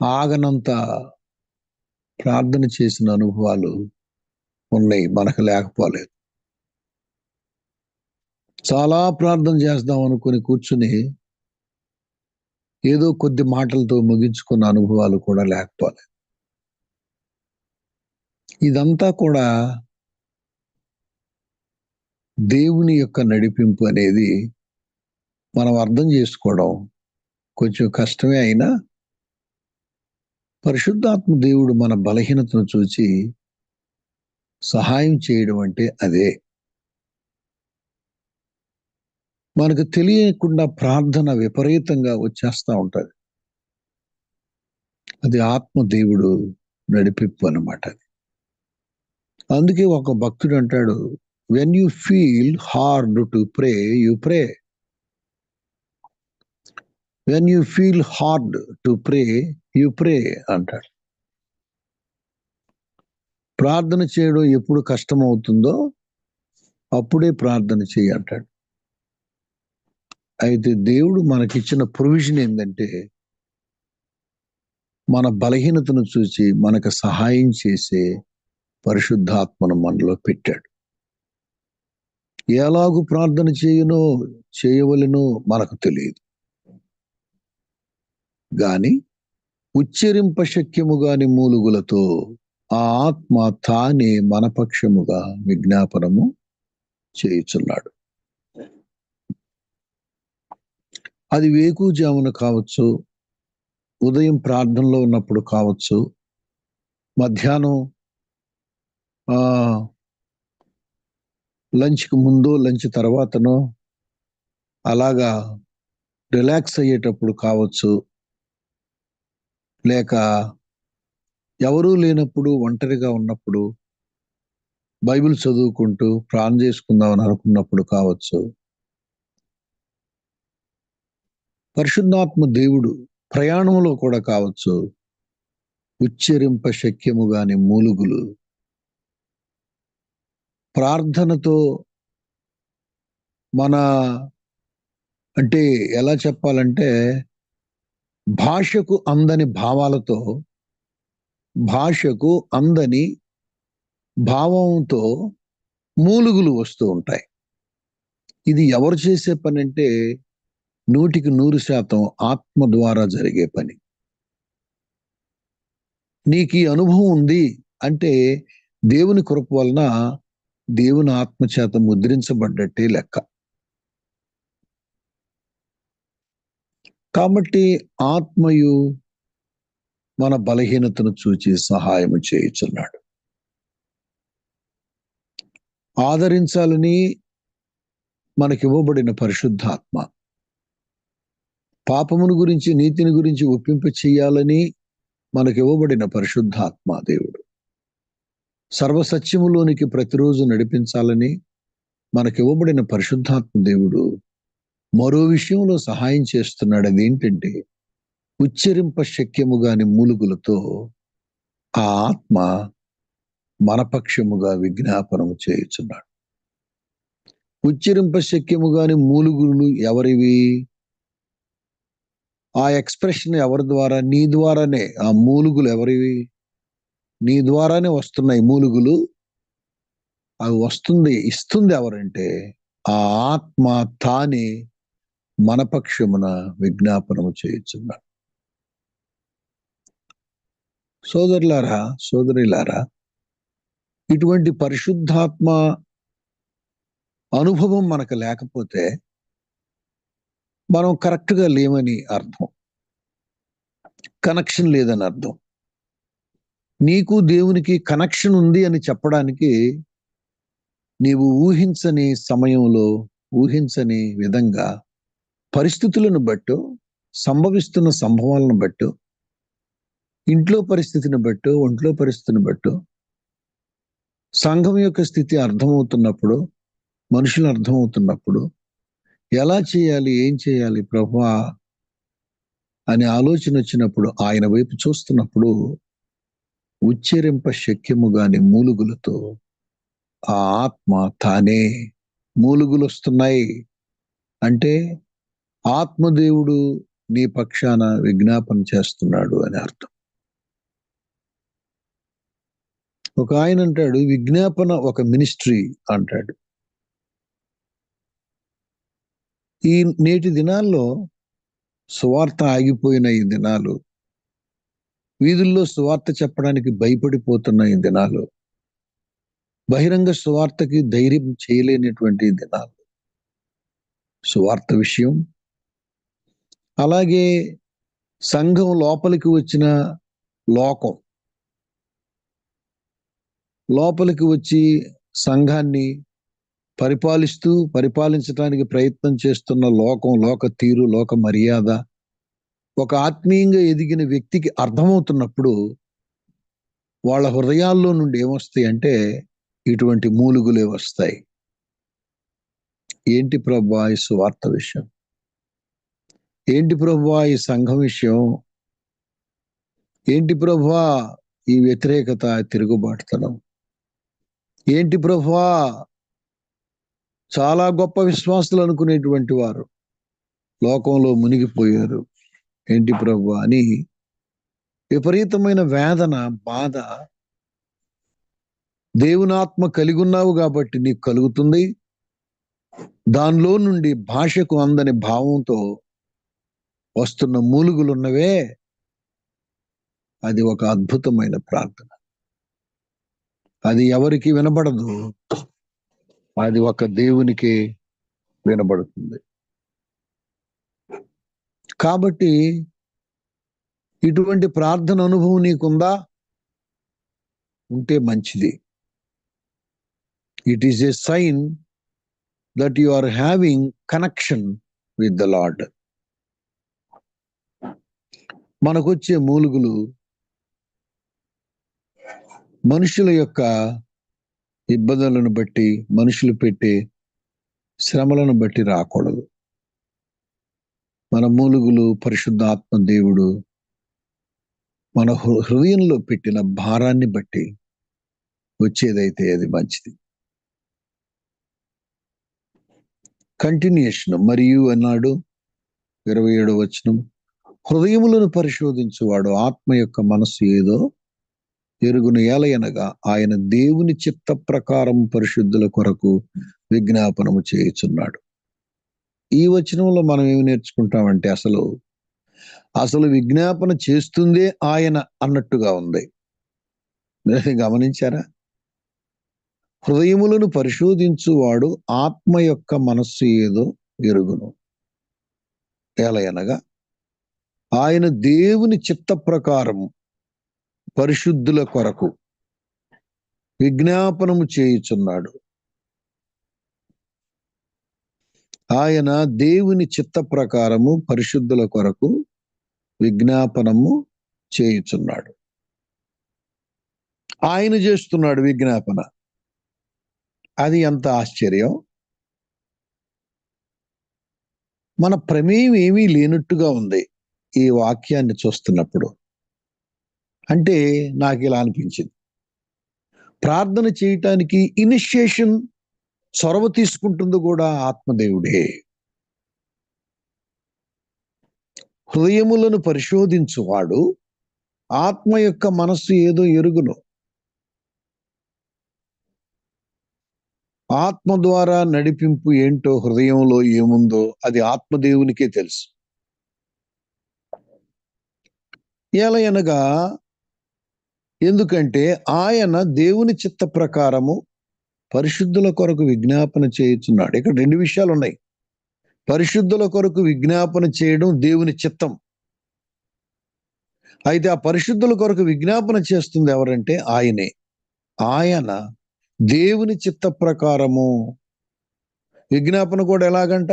ఆగనంత ప్రార్థన చేసిన అనుభవాలు ఉన్నాయి. మనకు లేకపోలేదు. చాలా ప్రార్థన చేద్దాం అనుకుని కూర్చుని ఏదో కొద్ది మాటలతో ముగించుకున్న అనుభవాలు కూడా లేకపోలేదు. ఇదంతా కూడా దేవుని యొక్క నడిపింపు అనేది మనం అర్థం చేసుకోవడం కొంచెం కష్టమే అయినా పరిశుద్ధాత్మ దేవుడు మన బలహీనతను చూచి సహాయం చేయడం అంటే అదే. మనకు తెలియకుండా ప్రార్థన విపరీతంగా వచ్చేస్తూ ఉంటుంది. అది ఆత్మ దేవుడు నడిపిప్పు అనమాట అందుకే ఒక భక్తుడు అంటాడు when you feel hard to pray you pray when you feel hard to pray you pray అంటాడు. ప్రార్థన చేయడం ఎప్పుడు కష్టం అవుతుందో అప్పుడే ప్రార్థన చేయి అంటాడు. అయితే దేవుడు మనకిచ్చిన ప్రొవిజన్ ఏంటంటే మన బలహీనతను చూసి మనకు సహాయం చేసే పరిశుద్ధాత్మను మనలో పెట్టాడు. ఎలాగు ప్రార్థన చేయనో చేయవలనో మనకు తెలియదు. గాని ఉచ్చరింప శక్యము గాని మూలుగులతో ఆ ఆత్మ తానే మనపక్షముగా విజ్ఞాపనము చేయుచున్నాడు. అది వేకుజామున కావచ్చు ఉదయం ప్రార్థనలో ఉన్నప్పుడు కావచ్చు మధ్యాహ్నం ఆ లంచ్కి ముందు లంచ్ తర్వాతనో అలాగా రిలాక్స్ అయ్యేటప్పుడు కావచ్చు లేక ఎవరూ లేనప్పుడు ఒంటరిగా ఉన్నప్పుడు బైబిల్ చదువుకుంటూ ప్రాణం చేసుకుందామని అనుకున్నప్పుడు కావచ్చు. పరిశుద్ధాత్మ దేవుడు ప్రయాణంలో కూడా కావచ్చు. ఉచ్చరింప శక్యము గాని మూలుగులు. ప్రార్థనతో మన అంటే ఎలా చెప్పాలంటే భాషకు అందని భావాలతో భాషకు అందని భావంతో మూలుగులు వస్తూ ఉంటాయి. ఇది ఎవరు చేసే పని అంటే నూటికి నూరు శాతం ఆత్మ ద్వారా జరిగే పని. నీకు ఈ అనుభవం ఉంది అంటే దేవుని కృప వలన దేవుని ఆత్మ చేత ముద్రించబడ్డట్టే లెక్క. కాబట్టి ఆత్మయు మన బలహీనతను చూచి సహాయము చేయుచున్నాడు. ఆదరించాలని మనకివ్వబడిన పరిశుద్ధాత్మ. పాపమును గురించి నీతిని గురించి ఒప్పింప చేయాలని మనకివ్వబడిన పరిశుద్ధాత్మ దేవుడు. సర్వసత్యములోనికి ప్రతిరోజు నడిపించాలని మనకివ్వబడిన పరిశుద్ధాత్మ దేవుడు మరో విషయంలో సహాయం చేస్తున్నాడు అదేంటంటే ఉచ్చరింప శక్యము గాని మూలుగులతో ఆ ఆత్మ మనపక్షముగా విజ్ఞాపనము చేయుచున్నాడు. ఉచ్చరింప శక్యము గాని మూలుగులు ఎవరివి? ఆ ఎక్స్ప్రెషన్ ఎవరి ద్వారా? నీ ద్వారానే. ఆ మూలుగులు ఎవరివి? నీ ద్వారానే వస్తున్నాయి మూలుగులు. అవి వస్తుంది ఇస్తుంది ఎవరంటే ఆ ఆత్మ తానే మనపక్షమున విజ్ఞాపనము చేయుచున్నాడు. సోదరులారా సోదరిలారా ఇటువంటి పరిశుద్ధాత్మ అనుభవం మనకు లేకపోతే మనం కరెక్ట్గా లేమని అర్థం. కనెక్షన్ లేదని అర్థం. నీకు దేవునికి కనెక్షన్ ఉంది అని చెప్పడానికి నీవు ఊహించని సమయంలో ఊహించని విధంగా పరిస్థితులను బట్టు సంభవిస్తున్న సంభవాలను బట్టు ఇంట్లో పరిస్థితిని బట్టు ఒంట్లో పరిస్థితిని బట్టు సంఘం యొక్క స్థితి అర్థమవుతున్నప్పుడు మనుషులు అర్థమవుతున్నప్పుడు ఎలా చేయాలి ఏం చేయాలి ప్రభా అనే ఆలోచన వచ్చినప్పుడు ఆయన వైపు చూస్తున్నప్పుడు ఉచ్చరింప శక్యము గాని మూలుగులతో ఆ ఆత్మ తానే మూలుగులు వస్తున్నాయి అంటే ఆత్మదేవుడు నీ పక్షాన విజ్ఞాపన చేస్తున్నాడు అని అర్థం. ఒక ఆయన అంటాడు విజ్ఞాపన ఒక మినిస్ట్రీ అంటాడు. ఈ నేటి దినాల్లో సువార్త ఆగిపోయిన ఈ దినాలు వీధుల్లో సువార్త చెప్పడానికి భయపడిపోతున్న ఈ దినాలు బహిరంగ సువార్తకి ధైర్యం చేయలేనటువంటి దినాలు. సువార్త విషయం అలాగే సంఘం లోపలికి వచ్చిన లోకం. లోపలికి వచ్చి సంఘాన్ని పరిపాలిస్తూ పరిపాలించడానికి ప్రయత్నం చేస్తున్న లోకం లోక తీరు లోక మర్యాద ఒక ఆత్మీయంగా ఎదిగిన వ్యక్తికి అర్థమవుతున్నప్పుడు వాళ్ళ హృదయాల్లో నుండి ఏమొస్తాయి అంటే ఇటువంటి మూలుగులే వస్తాయి. ఏంటి ప్రభా ఈ సువార్త విషయం? ఏంటి ప్రభా ఈ సంఘం విషయం? ఏంటి ప్రభువా ఈ వ్యతిరేకత తిరుగుబాటుతనం? ఏంటి ప్రభా చాలా గొప్ప విశ్వాసులు అనుకునేటువంటి వారు? లోకంలో మునిగిపోయారు. ఏంటి ప్రభు అని విపరీతమైన వేదన బాధ. దేవునాత్మ కలిగి ఉన్నావు కాబట్టి నీకు కలుగుతుంది. దానిలో నుండి భాషకు అందని భావంతో వస్తున్న మూలుగులున్నవే. అది ఒక అద్భుతమైన ప్రార్థన. అది ఎవరికి వినబడదు అది ఒక దేవునికి వినబడుతుంది. కాబట్టి ఇటువంటి ప్రార్థన అనుభవం నీకుందా? ఉంటే మంచిది. It is a sign that you are having connection with the lord మనకొచ్చే మూలుగులు మనుషుల యొక్క ఇబ్బందులను బట్టి మనుషులు పెట్టే శ్రమలను బట్టి రాకూడదు. మన మూలుగులు పరిశుద్ధాత్మ దేవుడు మన హృ- హృదయంలో పెట్టిన భారాన్ని బట్టి వచ్చేదైతే అది మంచిది. కంటిన్యూషన్ మరియు అన్నాడు ఇరవై ఏడో వచనం. హృదయములను పరిశోధించువాడు ఆత్మ యొక్క మనస్సు ఏదో ఎరుగును ఏలయనగా ఆయన దేవుని చిత్త ప్రకారం పరిశుద్ధుల కొరకు విజ్ఞాపనము చేయుచున్నాడు. ఈ వచనంలో మనం ఏమి నేర్చుకుంటామంటే అసలు అసలు విజ్ఞాపన చేస్తుందే ఆయన అన్నట్టుగా ఉంది. మీరు గమనించారా? హృదయములను పరిశోధించువాడు ఆత్మ యొక్క మనస్సు ఏదో ఎరుగును ఏలయనగా ఆయన దేవుని చిత్త ప్రకారం పరిశుద్ధుల కొరకు విజ్ఞాపనము చేయుచున్నాడు. ఆయన దేవుని చిత్త ప్రకారము పరిశుద్ధుల కొరకు విజ్ఞాపనము చేయుచున్నాడు. ఆయన చేస్తున్నాడు విజ్ఞాపన. అది ఎంత ఆశ్చర్యం! మన ప్రమేయం ఏమీ లేనట్టుగా ఉంది. ఈ వాక్యాన్ని చూస్తున్నప్పుడు. అంటే నాకు ఇలా అనిపించింది. ప్రార్థన చేయటానికి ఇనిషియేషన్ చొరవ తీసుకుంటుంది కూడా ఆత్మదేవుడే. హృదయములను పరిశోధించువాడు ఆత్మ యొక్క మనస్సు ఏదో ఎరుగును. ఆత్మ ద్వారా నడిపింపు ఏంటో హృదయంలో ఏముందో అది ఆత్మదేవునికే తెలుసు. ఎలా అనగా ఎందుకంటే ఆయన దేవుని చిత్త ప్రకారము పరిశుద్ధుల కొరకు విజ్ఞాపన చేయుచున్నాడు. ఇక్కడ రెండు విషయాలు ఉన్నాయి పరిశుద్ధుల కొరకు విజ్ఞాపన చేయడం దేవుని చిత్తం. అయితే ఆ పరిశుద్ధుల కొరకు విజ్ఞాపన చేస్తుంది ఎవరంటే ఆయనే. ఆయన దేవుని చిత్త ప్రకారము. విజ్ఞాపన కూడా ఎలాగంట?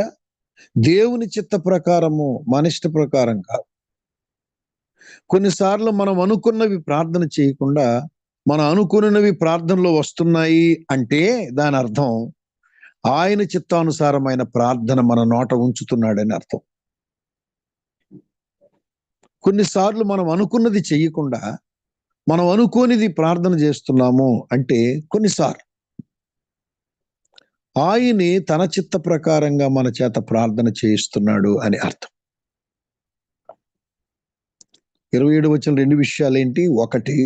దేవుని చిత్త ప్రకారము. మన ఇష్ట ప్రకారం కాదు. కొన్నిసార్లు మనం అనుకున్నవి ప్రార్థన చేయకుండా మనం అనుకున్నవి ప్రార్థనలో వస్తున్నాయి అంటే దాని అర్థం ఆయన చిత్తానుసారమైన ప్రార్థన మన నోట ఉంచుతున్నాడని అర్థం. కొన్నిసార్లు మనం అనుకున్నది చెయ్యకుండా మనం అనుకోనిది ప్రార్థన చేస్తున్నాము అంటే కొన్నిసార్లు ఆయనే తన చిత్త ప్రకారంగా మన చేత ప్రార్థన చేయిస్తున్నాడు అని అర్థం. ఇరవై ఏడు వచ్చిన రెండు విషయాలు ఏంటి ఒకటి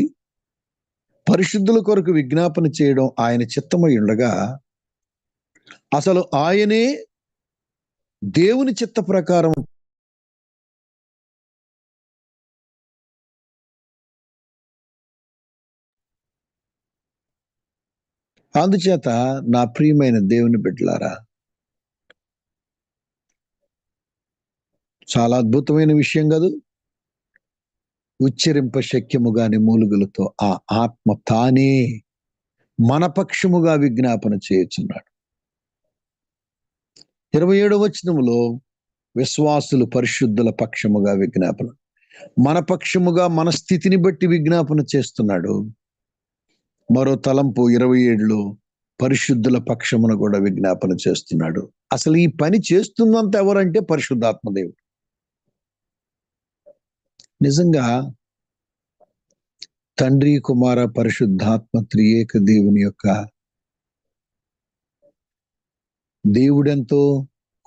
పరిశుద్ధుల కొరకు విజ్ఞాపన చేయడం ఆయన చిత్తమై ఉండగా అసలు ఆయనే దేవుని చిత్త ప్రకారం అందుచేత నా ప్రియమైన దేవుని బిడ్డలారా చాలా అద్భుతమైన విషయం కాదు. ఉచ్చరింప శక్యముగాని మూలుగులతో ఆ ఆత్మ తానే మన పక్షముగా విజ్ఞాపన చేయుచున్నాడు. ఇరవై ఏడవ వచనములో విశ్వాసులు పరిశుద్ధుల పక్షముగా విజ్ఞాపన. మన పక్షముగా మన స్థితిని బట్టి విజ్ఞాపన చేస్తున్నాడు. మరో తలంపు ఇరవై ఏడులో పరిశుద్ధుల పక్షమున కూడా విజ్ఞాపన చేస్తున్నాడు. అసలు ఈ పని చేస్తుందంత ఎవరంటే పరిశుద్ధాత్మదేవుడు నిజంగా తండ్రి కుమార పరిశుద్ధాత్మ త్రియేక దేవుని యొక్క దేవుడెంతో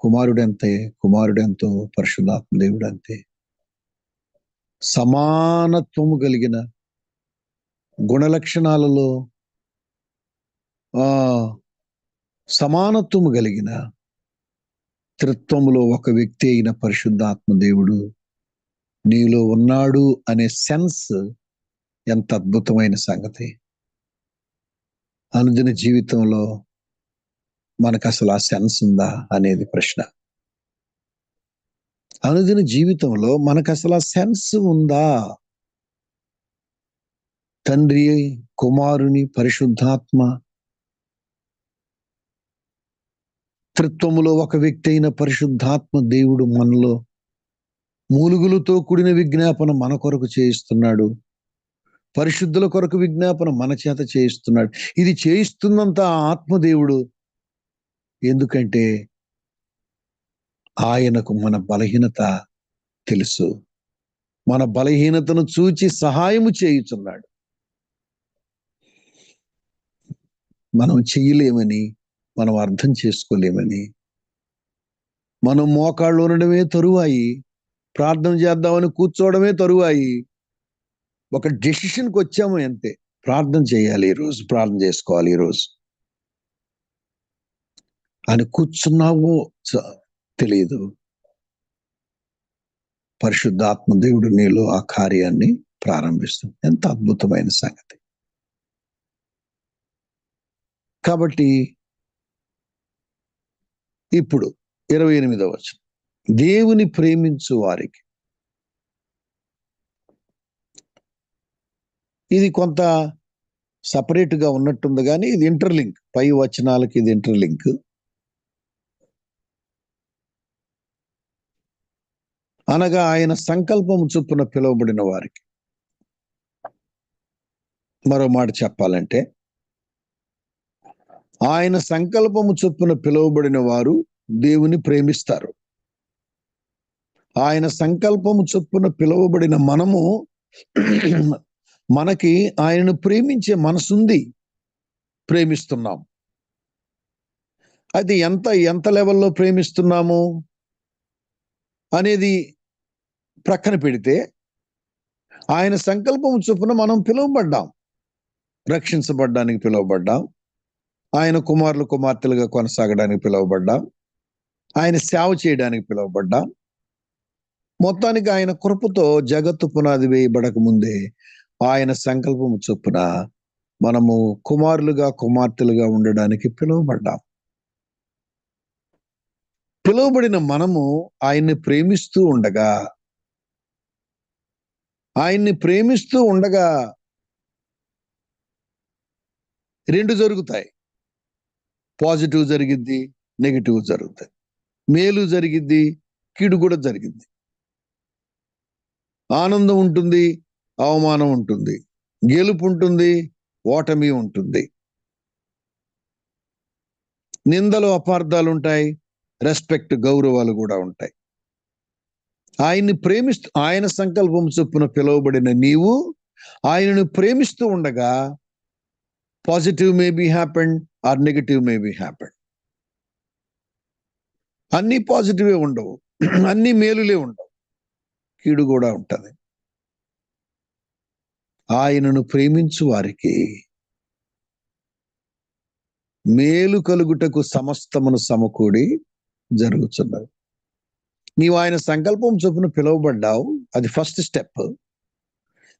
కుమారుడెంతే కుమారుడెంతో పరిశుద్ధాత్మ దేవుడంతే. సమానత్వము కలిగిన గుణలక్షణాలలో ఆ సమానత్వము కలిగిన త్రిత్వములో ఒక వ్యక్తి అయిన పరిశుద్ధాత్మ దేవుడు నీలో ఉన్నాడు అనే సెన్స్ ఎంత అద్భుతమైన సంగతి. అనుదిన జీవితంలో మనకు అసలు ఆ సెన్స్ ఉందా అనేది ప్రశ్న. అనుదిన జీవితంలో మనకు అసలు ఆ సెన్స్ ఉందా? తండ్రి కుమారుని పరిశుద్ధాత్మ. త్రిత్వములో ఒక వ్యక్తి అయిన పరిశుద్ధాత్మ దేవుడు మనలో మూలుగులతో కూడిన విజ్ఞాపన మన కొరకు చేయిస్తున్నాడు. పరిశుద్ధుల కొరకు విజ్ఞాపన మన చేత చేయిస్తున్నాడు. ఇది చేయిస్తున్నంత ఆత్మదేవుడు ఎందుకంటే ఆయనకు మన బలహీనత తెలుసు. మన బలహీనతను చూచి సహాయము చేయుచున్నాడు. మనం చెయ్యలేమని మనం అర్థం చేసుకోలేమని మనం మోకాళ్ళు ఉండడమే తరువాయి ప్రార్థన చేద్దామని కూర్చోవడమే తరువాయి. ఒక డెసిషన్కి వచ్చాము అంతే. ప్రార్థన చేయాలి ఈరోజు ప్రార్థన చేసుకోవాలి ఈరోజు అని కూర్చున్నావో తెలియదు పరిశుద్ధాత్మ దేవుడు నీలో ఆ కార్యాన్ని ప్రారంభిస్తుంది. ఎంత అద్భుతమైన సంగతి. కాబట్టి ఇప్పుడు ఇరవై ఎనిమిదవ వచనం. దేవుని ప్రేమించు వారికి. ఇది కొంత సపరేట్గా ఉన్నట్టుంది కానీ ఇది ఇంటర్లింక్ పై వచనాలకి ఇది ఇంటర్లింక్ అనగా ఆయన సంకల్పం చొప్పున పిలువబడిన వారికి. మరో మాట చెప్పాలంటే ఆయన సంకల్పము చొప్పున పిలువబడిన వారు దేవుని ప్రేమిస్తారు. ఆయన సంకల్పము చొప్పున పిలువబడిన మనము మనకి ఆయనను ప్రేమించే మనసుంది. ప్రేమిస్తున్నాం. అయితే ఎంత ఎంత లెవెల్లో ప్రేమిస్తున్నాము? అనేది ప్రక్కన పెడితే ఆయన సంకల్పం చొప్పున మనం పిలువబడ్డాం. రక్షించబడ్డానికి పిలువబడ్డాం. ఆయన కుమారులు కుమార్తెలుగా కొనసాగడానికి పిలువబడ్డాం. ఆయన సేవ చేయడానికి పిలువబడ్డాం. మొత్తానికి ఆయన కృపతో జగత్తు పునాది వేయబడక ముందే ఆయన సంకల్పము చొప్పున మనము కుమారులుగా కుమార్తెలుగా ఉండడానికి పిలువబడ్డాం. పిలువబడిన మనము ఆయన్ని ప్రేమిస్తూ ఉండగా ఆయన్ని ప్రేమిస్తూ ఉండగా రెండు జరుగుతాయి. పాజిటివ్ జరిగిద్ది నెగిటివ్ జరుగుతాయి. మేలు జరిగిద్ది కీడు కూడా జరిగింది ఆనందం ఉంటుంది అవమానం ఉంటుంది గెలుపు ఉంటుంది ఓటమి ఉంటుంది. నిందలు అపార్థాలు ఉంటాయి రెస్పెక్ట్ గౌరవాలు కూడా ఉంటాయి. ఆయన్ని ప్రేమిస్తూ ఆయన సంకల్పం చొప్పున పిలువబడిన నీవు ఆయనను ప్రేమిస్తూ ఉండగా positive may be happened or negative may be happened. అన్ని పాజిటివే ఉండవు అన్ని మేలులే ఉండవు. కీడు కూడా ఉంటుంది. ఆయనను ప్రేమించు వారికి మేలు కలుగుటకు సమస్తమును సమకూడి జరుగుతున్నది నీవు ఆయన సంకల్పం చొప్పున పిలువబడ్డావు. అది ఫస్ట్ స్టెప్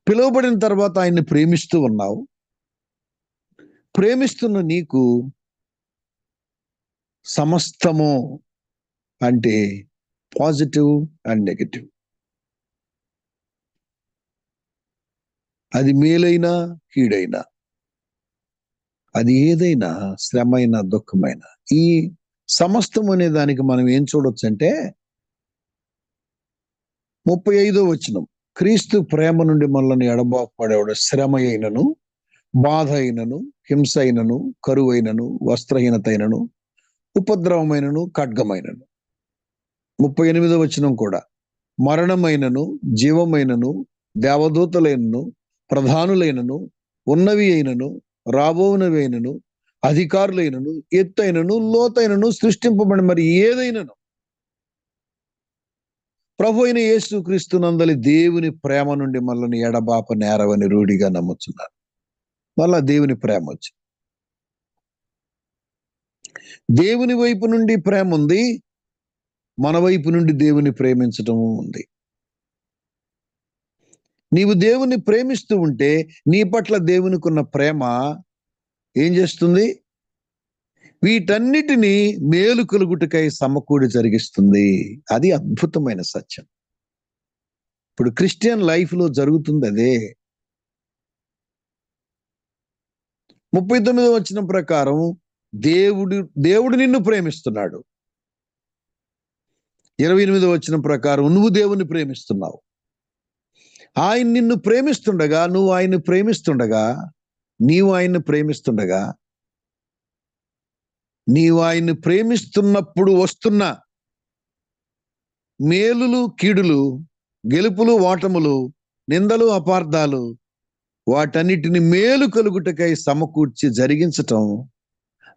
పిలువబడిన తర్వాత ఆయన్ని ప్రేమిస్తూ ఉన్నావు. ప్రేమిస్తున్న నీకు సమస్తము అంటే పాజిటివ్ అండ్ నెగటివ్ అది మేలైనా కీడైనా. అది ఏదైనా శ్రమైన దుఃఖమైన. ఈ సమస్తం అనే దానికి మనం ఏం చూడొచ్చు అంటే ముప్పై ఐదో వచనం. క్రీస్తు ప్రేమ నుండి మనల్ని ఎడబాపడేవాడు శ్రమ అయినను బాధ అయినను హింస అయినను కరువైనను వస్త్రహీనత అయినను ఉపద్రవమైనను ఖడ్గమైనను. ముప్పై ఎనిమిదో వచనం కూడా. మరణమైనను జీవమైనను దేవదూతలైనను ప్రధానులైనను ఉన్నవి అయినను రాబోనవి అయినను అధికారులైనను ఎత్తైనను లోతైనను సృష్టింపబడి మరి ఏదైనను? ప్రభు అయిన యేసు క్రీస్తు నందలి దేవుని ప్రేమ నుండి మనల్ని ఎడబాప నేరవని రూఢిగా నమ్ముతున్నారు మళ్ళా దేవుని ప్రేమ వచ్చి దేవుని వైపు నుండి ప్రేమ ఉంది మన వైపు నుండి దేవుని ప్రేమించటము ఉంది. నీవు దేవుని ప్రేమిస్తూ ఉంటే నీ పట్ల దేవునికి ఉన్న ప్రేమ ఏం చేస్తుంది? వీటన్నిటినీ మేలు కలుగుటకై సమకూడి జరిగిస్తుంది. అది అద్భుతమైన సత్యం. ఇప్పుడు క్రిస్టియన్ లైఫ్లో జరుగుతుంది అదే. ముప్పై తొమ్మిది వచ్చిన ప్రకారం దేవుడు దేవుడు నిన్ను ప్రేమిస్తున్నాడు. ఇరవై ఎనిమిది వచ్చిన ప్రకారం నువ్వు దేవుని ప్రేమిస్తున్నావు. ఆయన నిన్ను ప్రేమిస్తుండగా నువ్వు ఆయన్ని ప్రేమిస్తుండగా నీవు ఆయన్ని ప్రేమిస్తుండగా నీవు ఆయన్ని ప్రేమిస్తున్నప్పుడు వస్తున్న మేలులు కీడులు గెలుపులు ఓటములు నిందలు అపార్థాలు వాటన్నిటిని మేలు కలుగుటకై సమకూర్చి జరిగించటం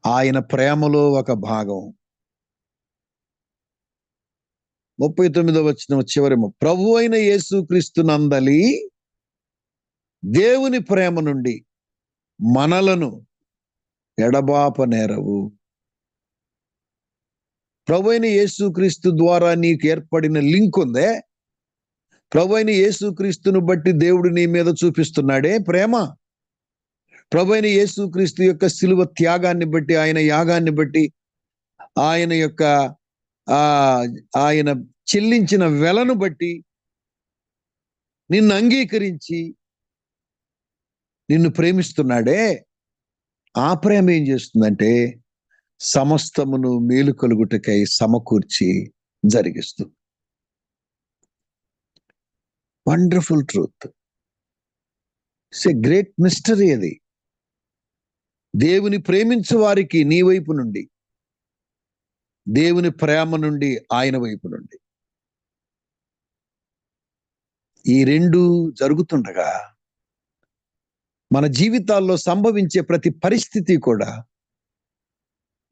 ఆయన ప్రేమలో ఒక భాగం. ముప్పై తొమ్మిదో వచ్చిన చివరి ప్రభు అయిన యేసుక్రీస్తు నందలి దేవుని ప్రేమ నుండి మనలను ఎడబాప నేరవు. ప్రభు అయిన యేసుక్రీస్తు ద్వారా నీకు ఏర్పడిన లింక్ ఉందే? ప్రభు అయిన యేసుక్రీస్తును బట్టి దేవుడు నీ మీద చూపిస్తున్నాడే ప్రేమ? ప్రభు అయిన యేసుక్రీస్తు యొక్క శిలువ త్యాగాన్ని బట్టి ఆయన యాగాన్ని బట్టి ఆయన యొక్క ఆ ఆయన చెల్లించిన వెలను బట్టి నిన్ను అంగీకరించి నిన్ను ప్రేమిస్తున్నాడే. ఆ ప్రేమ ఏం చేస్తుందంటే సమస్తమును మేలు కలుగుటకై సమకూర్చి జరిగిస్తుంది wonderful truth. It's a great mystery అది. దేవుని ప్రేమించు వారికి నీ వైపు నుండి దేవుని ప్రేమ నుండి ఆయన వైపు నుండి. ఈ రెండు జరుగుతుండగా మన జీవితాల్లో సంభవించే ప్రతి పరిస్థితి కూడా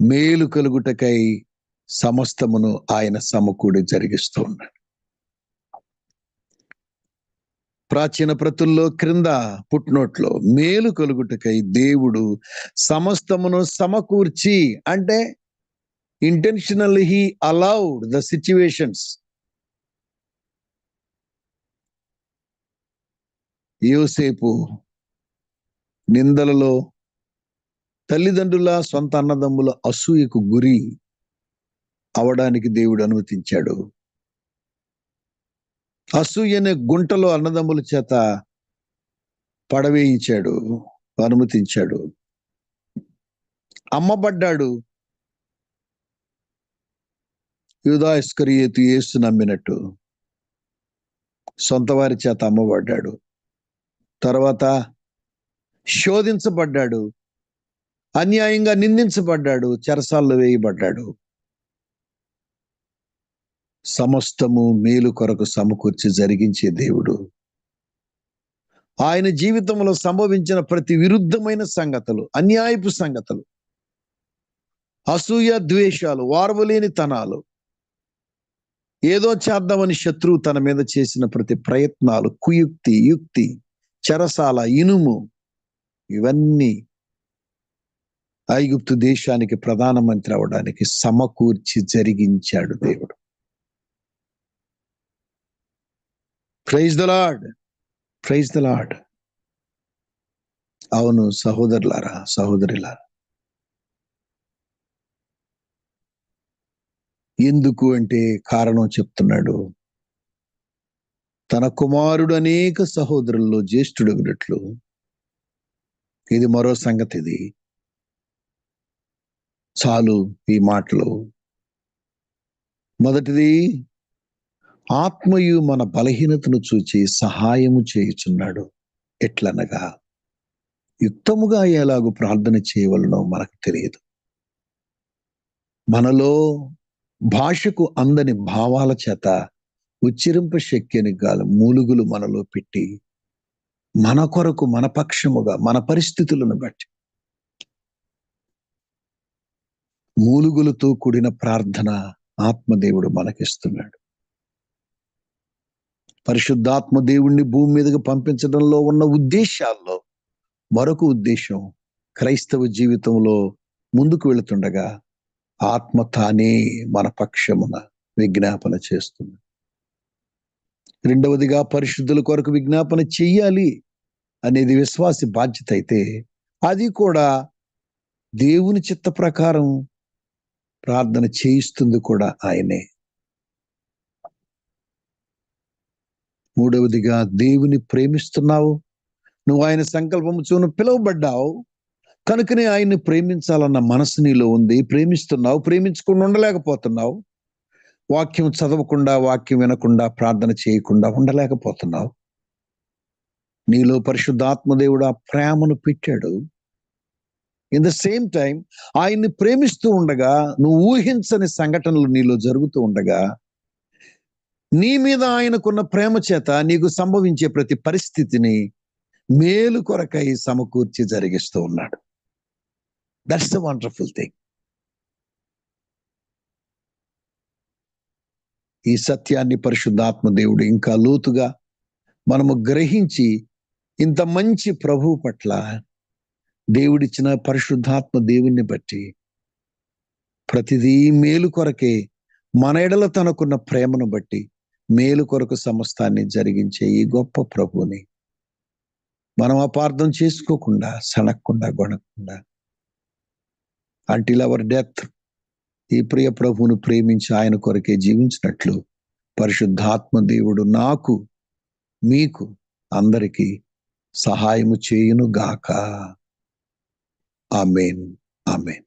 మేలు కలుగుటకై సమస్తమును ఆయన సమకూడి జరిగిస్తూ ఉన్నాడు. ప్రాచీన ప్రతుల్లో క్రింద పుట్నోట్లో మేలు కలుగుటకై దేవుడు సమస్తమును సమకూర్చి అంటే intentional he allowed the situations యోసేపు నిందలలో తల్లిదండ్రుల సొంత అన్నదమ్ముల అసూయకు గురి అవడానికి దేవుడు అనుమతించాడు. అసూయనే గుంటలో అన్నదమ్ముల చేత పడవేయించాడు అనుమతించాడు. అమ్మబడ్డాడు. యూదా ఏసు యేసు నమ్మినట్టు సొంత వారి చేత అమ్మబడ్డాడు. తర్వాత శోధించబడ్డాడు. అన్యాయంగా నిందించబడ్డాడు. చెరసాల్లో వేయబడ్డాడు. సమస్తము మేలు కొరకు సమకూర్చి జరిగించే దేవుడు. ఆయన జీవితంలో సంభవించిన ప్రతి విరుద్ధమైన సంగతులు అన్యాయపు సంగతులు అసూయ ద్వేషాలు వారవలేని తనాలు ఏదో చేద్దామని శత్రువు తన మీద చేసిన ప్రతి ప్రయత్నాలు కుయుక్తి యుక్తి చెరసాల ఇనుము ఇవన్నీ ఐగుప్తు దేశానికి ప్రధానమంత్రి అవడానికి సమకూర్చి జరిగించాడు దేవుడు. Praise the lord praise the lord అవును సహోదరులారా సహోదరులారా. ఎందుకు అంటే కారణం చెప్తున్నాడు. తన కుమారుడు అనేక సహోదరుల్లో జ్యేష్ఠుడగినట్లు. ఇది మరో సంగతి ఇది. చాలు ఈ మాటలు. మొదటిది ఆత్మయు మన బలహీనతను చూచి సహాయము చేయుచున్నాడు. ఎట్లనగా యుక్తముగా ఎలాగూ ప్రార్థన చేయవలనో మనకు తెలియదు. మనలో భాషకు అందని భావాల చేత ఉచ్చరింప శక్తిని గాలి మూలుగులు మనలో పెట్టి మన కొరకు మన పక్షముగా మన పరిస్థితులను బట్టి మూలుగులతో కూడిన ప్రార్థన ఆత్మదేవుడు మనకిస్తున్నాడు. పరిశుద్ధాత్మ దేవుణ్ణి భూమి మీదకి పంపించడంలో ఉన్న ఉద్దేశాల్లో మరొక ఉద్దేశం క్రైస్తవ జీవితంలో ముందుకు వెళుతుండగా ఆత్మ తానే మన పక్షమున విజ్ఞాపన చేస్తుంది. రెండవదిగా పరిశుద్ధుల కొరకు విజ్ఞాపన చెయ్యాలి అనేది విశ్వాసి బాధ్యత అయితే అది కూడా దేవుని చిత్త ప్రకారం ప్రార్థన చేయిస్తుంది కూడా ఆయనే. మూడవదిగా దేవుని ప్రేమిస్తున్నావు నువ్వు ఆయన సంకల్పము చూను పిలువబడ్డావు కనుకనే ఆయన్ని ప్రేమించాలన్న మనసు నీలో ఉంది ప్రేమిస్తున్నావు ప్రేమించకుండా ఉండలేకపోతున్నావు. వాక్యం చదవకుండా వాక్యం వినకుండా ప్రార్థన చేయకుండా ఉండలేకపోతున్నావు. నీలో పరిశుద్ధాత్మదేవుడు ఆ ప్రేమను పెట్టాడు. ఇన్ ద సేమ్ టైం ఆయన్ని ప్రేమిస్తూ ఉండగా నువ్వు ఊహించని సంఘటనలు నీలో జరుగుతూ ఉండగా నీ మీద ఆయనకున్న ప్రేమ చేత నీకు సంభవించే ప్రతి పరిస్థితిని మేలు కొరకై సమకూర్చి జరిగిస్తూ ఉన్నాడు. దట్స్ ద వండర్ఫుల్ థింగ్ ఈ సత్యాన్ని పరిశుద్ధాత్మ దేవుడు ఇంకా లోతుగా మనము గ్రహించి ఇంత మంచి ప్రభువు పట్ల దేవుడిచ్చిన పరిశుద్ధాత్మ దేవుణ్ణి బట్టి ప్రతిదీ మేలు కొరకే మన ఎడల తనకున్న ప్రేమను బట్టి మేలు కొరకు సమస్తాన్ని జరిగించే ఈ గొప్ప ప్రభువుని మనం అపార్థం చేసుకోకుండా సనక్కుండా గొనకుండా అంటిల్ అవర్ డెత్ ఈ ప్రియ ప్రభువును ప్రేమించి ఆయన కొరకే జీవించినట్లు పరిశుద్ధాత్మ దేవుడు నాకు మీకు అందరికీ సహాయము చేయును గాక ఆమెన్. ఆమెన్.